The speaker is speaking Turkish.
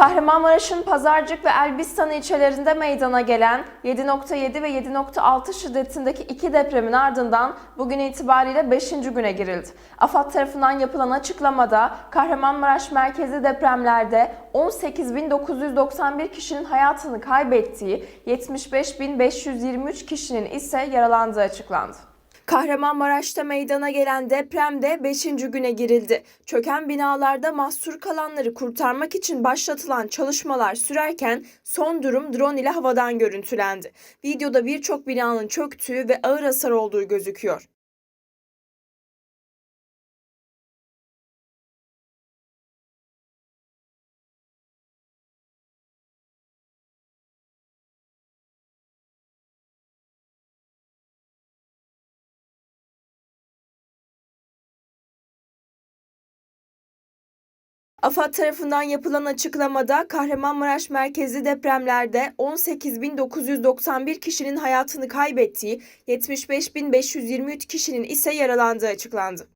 Kahramanmaraş'ın Pazarcık ve Elbistan ilçelerinde meydana gelen 7.7 ve 7.6 şiddetindeki iki depremin ardından bugün itibariyle 5. güne girildi. AFAD tarafından yapılan açıklamada Kahramanmaraş merkezi depremlerde 18.991 kişinin hayatını kaybettiği, 75.523 kişinin ise yaralandığı açıklandı. Kahramanmaraş'ta meydana gelen depremde 5. güne girildi. Çöken binalarda mahsur kalanları kurtarmak için başlatılan çalışmalar sürerken son durum drone ile havadan görüntülendi. Videoda birçok binanın çöktüğü ve ağır hasar olduğu gözüküyor. AFAD tarafından yapılan açıklamada Kahramanmaraş merkezli depremlerde 18.991 kişinin hayatını kaybettiği, 75.523 kişinin ise yaralandığı açıklandı.